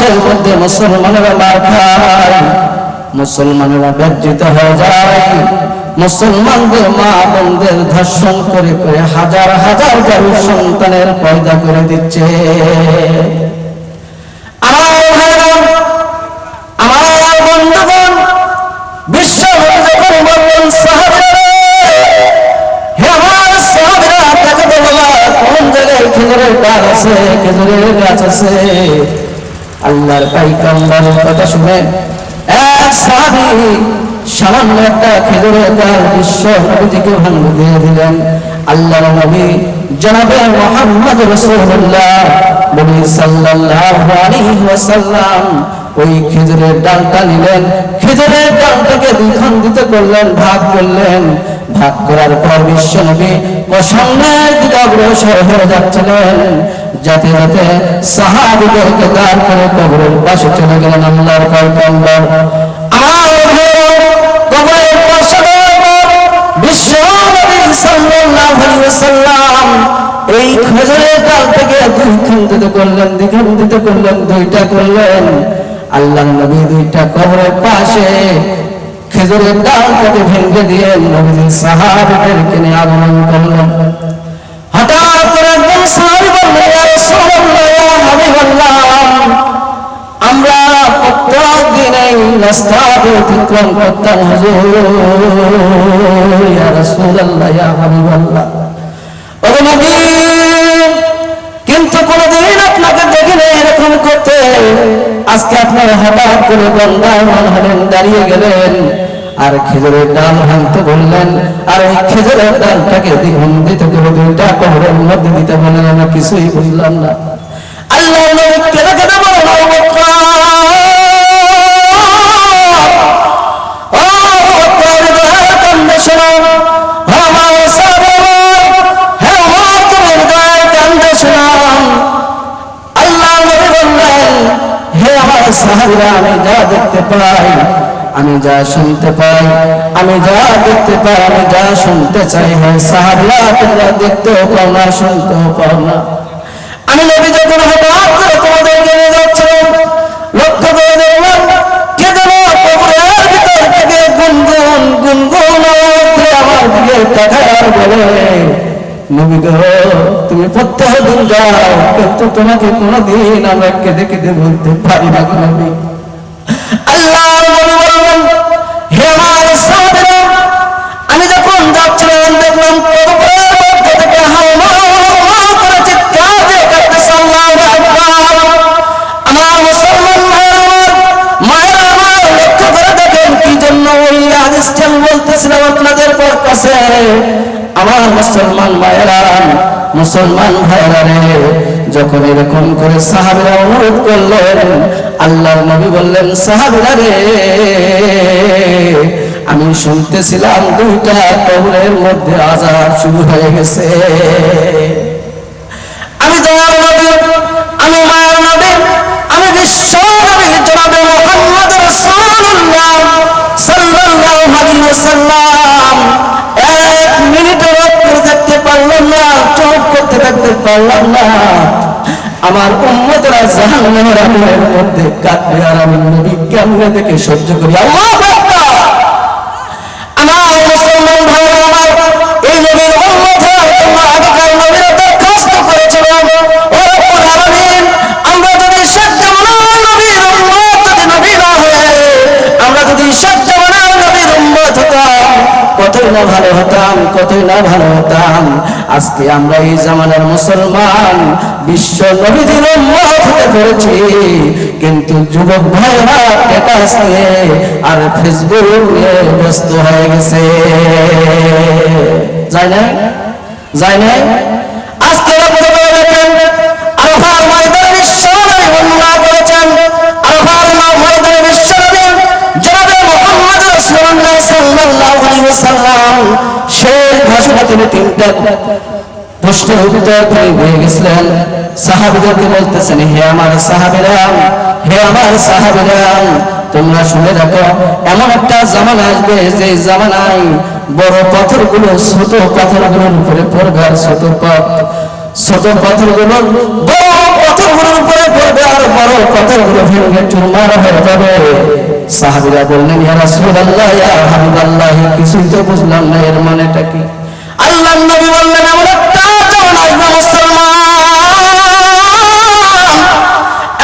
দেশের মধ্যে মুসলমানেরা মার খায়, মুসলমানেরা ব্যর্জিত হয়ে যায়। মুসলমানদের মা বোনদের ধর্ষণ করে করে হাজার হাজার গরু সন্তানের পয়দা করে দিচ্ছে। একটা খেজুরের গাছ বিশ্ব নবীজিকে ভাঙ্গ দিয়ে দিলেন। আল্লাহর নবী জনাবে মোহাম্মদ রসুল্লাহ নবী সাল্লাল্লাহু আলাইহি ওয়াসাল্লাম ওই খেজুরের ডালটা নিলেন। খেজুরের ডালটাকে দুই খণ্ডিত করলেন, ভাগ করলেন। ভাগ করার পর বিশ্ব নবী সামনের দিকে অগ্রসর হয়ে যাচ্ছিলেন। যাতে যাতে সাহাবিদেরকে দাঁড় করে কবরের পাশে চলে গেলেন আল্লাহর পয়গম্বর ওয়াসাল্লাম এই খেজুরের ডাল থেকে দুই খণ্ডিত করলেন দ্বিখণ্ডিত করলেন, দুইটা করলেন। আল্লাহ নবী দুইটা কবরের পাশে খেজুরের ভেঙে দিয়ে সাহাবিদেরকে নিয়ে আগমন করলেন। হঠাৎ করে আমরা রাস্তা নবী। কিন্তু কোনদিন আপনাকে দেখিনি এরকম করতে। আজকে আপনার হঠাৎ করে গঙ্গায় মন হলেন, দাঁড়িয়ে গেলেন। আর খেজুরের ডাল ভাঙতে বললেন, আর এই খেজুরের ডালটাকে দ্বিগুণ দিতে দুইটা কোহরের মধ্যে দিতে বললেন আমরা কিছুই বুঝলাম না। আল্লাহ সাহাবিরা আমি যা দেখতে পাই, আমি যা শুনতে পাই, আমি যা দেখতে পাই, আমি যা শুনতে চাই, হে সাহাবিরা, তোমরা দেখতেও পাও না, শুনতেও পাও না। আমি নবী যখন হঠাৎ করে তোমাদেরকে নিয়ে যাচ্ছিলাম লক্ষ্য করে দেখলাম, কে যেন কবরের ভিতর থেকে গুনগুন গুনগুন আমার দিকে তাকায় বলে, নবী গো, তুমি প্রত্যেক দিন যাও, কিন্তু তোমাকে কোনোদিন আমরা কেঁদে কেঁদে বলতে পারি না নবী। আমার মুসলমান ভাইরা মুসলমান ভাইরা রে, যখন এরকম করে সাহাবিরা অনুরোধ করলেন, আল্লাহর নবী বললেন, সাহাবিরা রে, আমি শুনতেছিলাম দুইটা কবরের মধ্যে আজাব শুরু হয়ে গেছে। আমি নবী, আমি মায়ের নবী, আমি বিশ্ব নবী মুহাম্মদ সাল্লাল্লাহু আলাইহি করতে পারলাম না। আমার উম্মতরা জাহান্নামের আগুনের মধ্যে কাটবে আর আমি নবী কেমনে দেখে সহ্য করি। আল্লাহু কতই না ভালো হতাম, কতই না ভালো হতাম। আজকে আমরা এই জামানার মুসলমান, বিশ্ব নবীদের হতে কিন্তু যুবক ভাইরা নিয়ে আর ফেসবুক নিয়ে ব্যস্ত হয়ে গেছে। যায় না? যায় না? আজকে লক্ষ্য করে দেখেন আরফার ময়দানে বিশ্বনবী বর্ণনা করেছেন আরফার ময়দানে বিশ্বনবী জনাবে মুহাম্মদ রাসূলুল্লাহ তোমরা শুনে রাখো এমন একটা জামানা আসবে যে জামানায় বড় পাথরগুলো, ছোট পাথরগুলোর উপরে পড়বে আর ছোট পথ, ছোট পাথরগুলো বড় পাথরগুলোর উপরে পড়বে আর বড় পাথরগুলো ভেঙে চুরমার হয়ে যাবে। সাহাবিরা বললেন, ইয়া রাসূলুল্লাহ, ইয়া হাবিবাল্লাহ, কিছুই তো বুঝলাম না, এর মানেটা কি? আল্লাহ নবী বললেন এমন একটা যেমন আসবে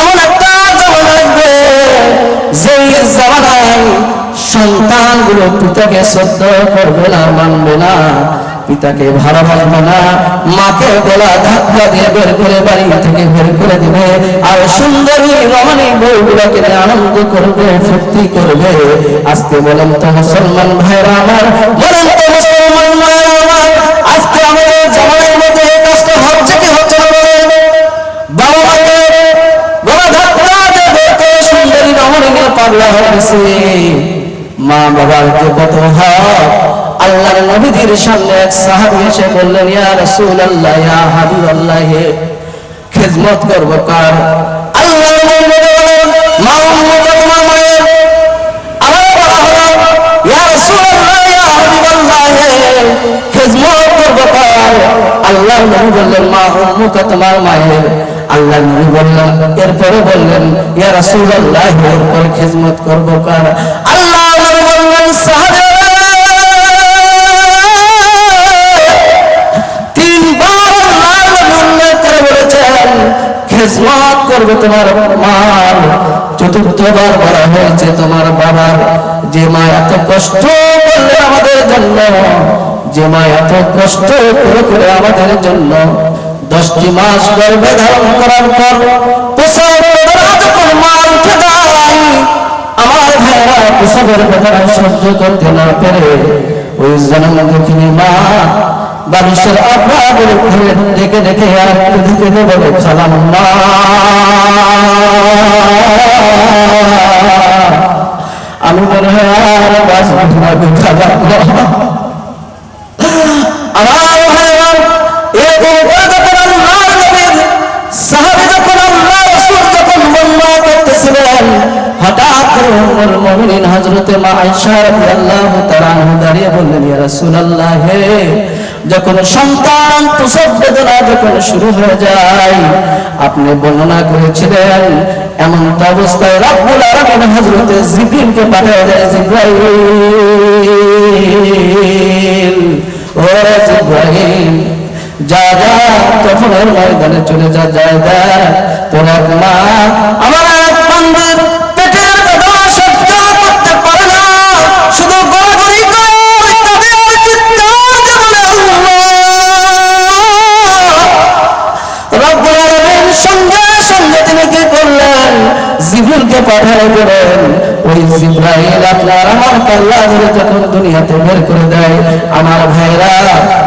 এমন একটা যেমন আসবে যেই জামানায় সন্তানগুলো পিতাকে শ্রদ্ধ করবে না, মানবে না। পিতাকে ভালোবাসবে না, মাকে গলা ধাক্কা দিয়ে বের করে বাড়ি থেকে বের করে দিবে। আর সুন্দরী রমণী বউগুলোকে আনন্দ করবে, ফুর্তি করবে। আজকে বলেন তো মুসলমান ভাইরা আমার, বলেন তো মুসলমান ভাইরা আমার, আজকে আমাদের জামানের মধ্যে এই কাজটা হচ্ছে কি হচ্ছে না বলেন। বাবা মাকে গলা ধাক্কা দিয়ে বের করে সুন্দরী রমণী নিয়ে পাগলা হয়ে গেছে। মা বাবার কত হক আল্লাহর নবীদের সামনে এক সাহাবী এসে বললেন, ইয়া রাসূলুল্লাহ, ইয়া হাবিবাল্লাহ, খিদমত করব কার? আল্লাহর নবী উম্মুকা তোমার মায়ের আবার বলা ইয়া রাসূলুল্লাহ, ইয়া হাবিবাল্লাহ, খিদমত করব কার? আল্লাহর নবী বললেন, মা তোমার মায়ের। আল্লাহ নবী বললেন, এরপরে বললেন, ইয়া রাসূলুল্লাহ, এরপরে খিদমত করব কার? আল্লাহ নবী বললেন সাহাবারা খেজমত করবে তোমার মার। চতুর্থবার বলা হয়েছে তোমার বাবার। যে মা এত কষ্ট করলে আমাদের জন্য, যে মা এত কষ্ট করে করে আমাদের জন্য, দশটি মাস গর্ভে ধারণ করার পর মা উঠে আমার ভাইরা প্রসবের বেদনা সহ্য করতে না পেরে ওই জন্ম মা বালিশের আপনাদের ঘুরে ডেকে ডেকে আর কেঁদে কেঁদে বলে সালাম আমি মনে হয় আর বাঁচব না খাবার আমার করে হঠাৎ করে মুমিনিন মা আয়েশা রাদিয়াল্লাহু তাআলা দাঁড়িয়ে বললেন, ইয়া রাসূলুল্লাহ, হে যখন সন্তান প্রসব বেদনা যখন শুরু হয়ে যায়, আপনি বর্ণনা করেছিলেন এমন অবস্থায় রব্বুল আলামিন হযরতে জিবরিলকে পাঠিয়ে দেয় জিবরাইল ও জিবরাইল, যা যা তখন ময়দানে চলে যা যায় দা তোর মা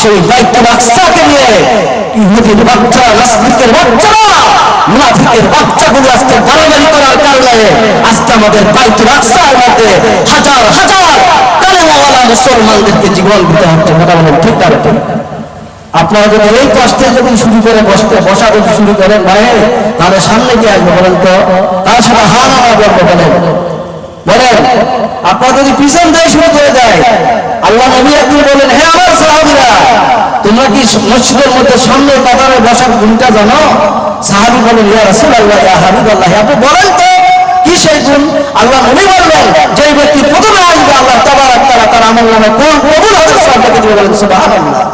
সেই বাইতুল আকসাকে নিয়ে ইহুদির বাচ্চা, নাস্তিকের আজকে গালাগালি করার কারণে আজকে আমাদের মধ্যে হাজার হাজার কালেমাওয়ালা মুসলমানদেরকে জীবন দিতে হচ্ছে ঠিক বেটা? আপনারা যদি এই কষ্টে যদি শুরু করে বসতে, বসা যদি শুরু করেন ভাই তাহলে সামনে কি আসবে বলেন তো, তার সাথে হা না না বলব বলেন বলেন, আপনারা যদি পিছন দিয়ে শুরু করে দেয়, আল্লাহ নবী আপনি বলেন হে আমার সাহাবিরা, তোমরা কি মসজিদের মধ্যে সামনে কাতারে বসার গুণটা জানো? সাহাবি বলেন ইয়া রাসূলুল্লাহ, ইয়া হাবিবাল্লাহ, আপনি বলেন তো, কি সেই গুণ? আল্লাহ নবী বললেন যে ব্যক্তি প্রথমে আসবে, আল্লাহ তাবারাক তাআলা তার আমল নামে কোন কবুল হবে সব বলেন সুবহানাল্লাহ।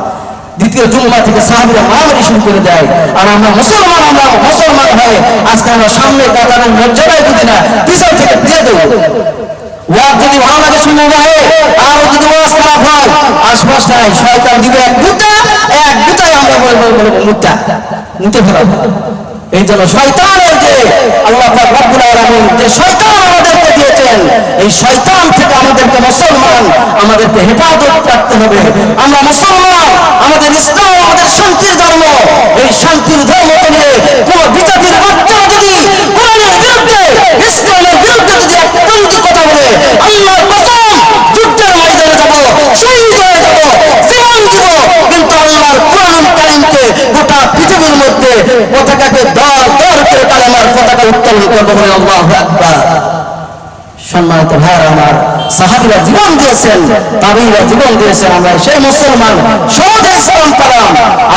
দ্বিতীয় জুম্মা থেকে সাহাবিরা মারামারি শুরু করে দেয়। আর আমরা মুসলমান আমরা মুসলমান হয়ে আজকে আমরা সামনে কাতারের মর্যাদায় দিতে না, পিছন থেকে দিয়ে দেবো। শয়তান আমরা বলব মুদ্রা নিতে ফেরাবো এই জন্য শয়তানের যে আল্লাহ আমাদেরকে দিয়েছেন, এই শয়তান থেকে আমাদেরকে মুসলমান, আমাদেরকে হেফাজত রাখতে হবে। আমরা মুসলমান, আমাদের ইসলাম, আমাদের শান্তির ধর্ম, এই শান্তির ধর্মকে নিয়ে কোন বিজাতির বাচ্চা যদি কোরআনের বিরুদ্ধে ইসলামের বিরুদ্ধে যদি একটু কথা বলে আল্লাহর কসম যুদ্ধের ময়দানে যাব শহীদ হয়ে যাব জীবন দিব কিন্তু আল্লাহর কোরআন কারিমকে গোটা পৃথিবীর মধ্যে পতাকাকে দর দর করে কালেমার পতাকা উত্তোলন সম্মানিত ভাইয়ের, আমার সাহাবিরা জীবন দিয়েছেন, তাবিরা জীবন দিয়েছেন, আমরা সেই মুসলমান সহজে ইসলাম পেলাম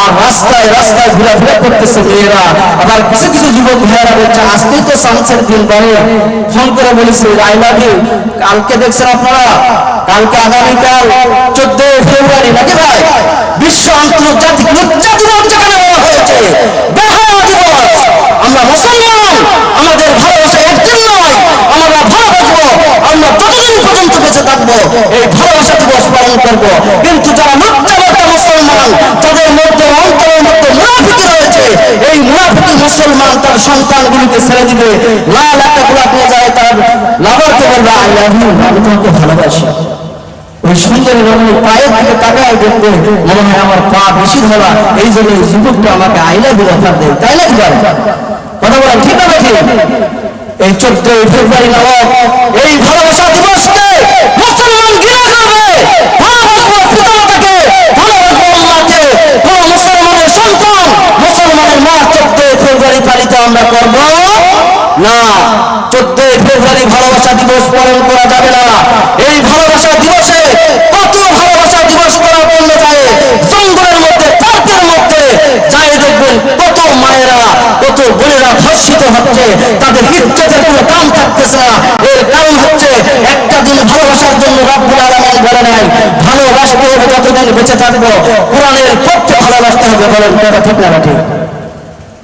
আর রাস্তায় রাস্তায় ঘুরাফেরা করতেছে মেয়েরা। আবার কিছু কিছু যুবক ভাইয়েরা বলছে আজকেই তো সানসের দিন বলে ফোন করে বলেছে, আই লাভ ইউ। কালকে দেখছেন আপনারা, কালকে আগামীকাল চোদ্দ ফেব্রুয়ারি, নাকি ভাই? বিশ্ব আন্তর্জাতিক দিবস যেখানে হয়েছে আমরা মুসলমান, আমাদের ভালোবাসা একদিন নয়। আমরা ভালোবাসবো আমরা যতদিন পর্যন্ত বেঁচে থাকব। এই ভালোবাসা দিবস পালন করব। কিন্তু যারা লজ্জাবর্তা মুসলমান যাদের মধ্যে অন্তরের মধ্যে রয়েছে। এই মুসলমান তার সন্তানগুলিকে ছেড়ে দিবে। লাল একটা গোলাপ নিয়ে যায় তার লাভারকে বলবে আমি তোমাকে ভালোবাসি। ওই সুন্দরী রমণীর পায়ের দিকে তাকায় দেখবে, মনে হয় আমার পা বেশি ধরা। এই জন্য যুবকটা আমাকে আইলা অফার দেয়। তাই না? কথা বলেন, ঠিক না ঠিক এই চোদ্দই ফেব্রুয়ারি নামক এই ভালোবাসা দিবসকে মুসলমান করবে ভালোবাসবো পিতামাতাকে ভালোবাসবো আল্লাহকে মুসলমানের সন্তান, মুসলমানের ফেব্রুয়ারি পালিত আমরা করব না। চোদ্দই ফেব্রুয়ারি ভালোবাসা দিবস পালন করা যাবে না এই ভালোবাসা দিবসে কত ভালোবাসা দিবস করার জন্য যায় জঙ্গলের মধ্যে পার্কের মধ্যে যাই দেখবেন কত মায়েরা কত বোনেরা ধর্ষিত হচ্ছে তাদের ইজ্জতের কোনো দাম থাকতেছে না এর কারণ হচ্ছে একটা দিন ভালোবাসার জন্য রব্বুল আলামিন বলে নাই ভালোবাসতে হবে যতদিন বেঁচে থাকব। কোরআনের পক্ষে ভালোবাসতে হবে বলেন ঠিক না ঠিক?